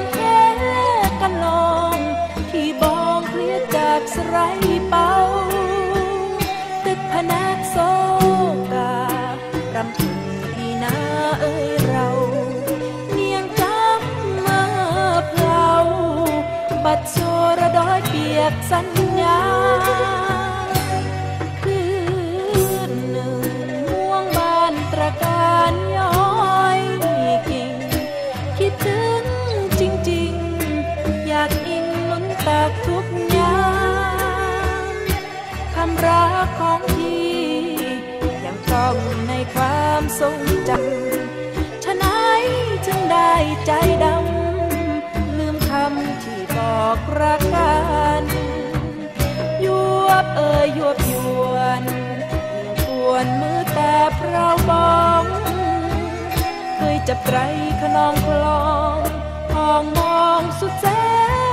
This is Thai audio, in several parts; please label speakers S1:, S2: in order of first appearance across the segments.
S1: นแค่กันลองที่บองเคลียจากสไรเป่าตึกพนักโซการำพึงที่นาเอ้ยเราเนียงจำมาเปล่าบัดโซระดอยเปียกสัน รักของพี่ ยังต้องในความทรงจำฉะไหนจึงได้ใจดำ ลืมคำที่บอกรักกันยวบเอ่ยยวบยวนเพียงกวนมือแต่เพราบองเคยจับไตรขนองคลองห้องมองสุดแสนเสน่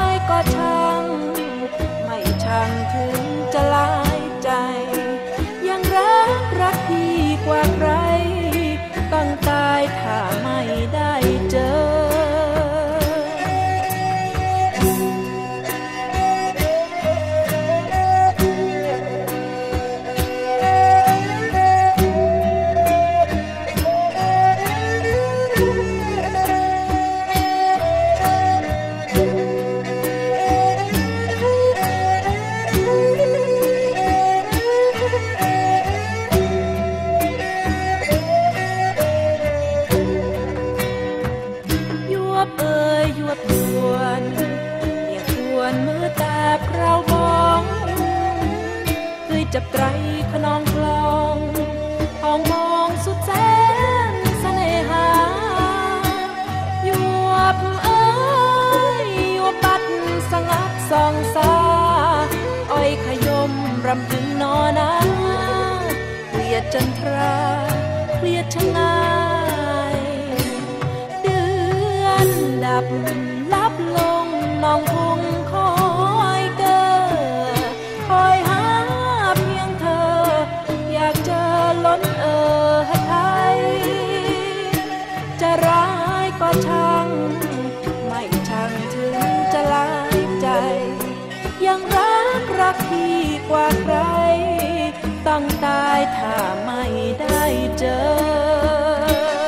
S1: ายก็ช่างไม่ช่างถึง จับไตรขนองคลองห้องมองสุดแสนเสน่หายวบเอ่ยยวบปัดสงัดสองสาอ้อยขยมรำพึงนอนาเกลียดจันทราเครียดชะงายเดือนดับลับลงนองคง ต้องตายถ้าไม่ได้เจอ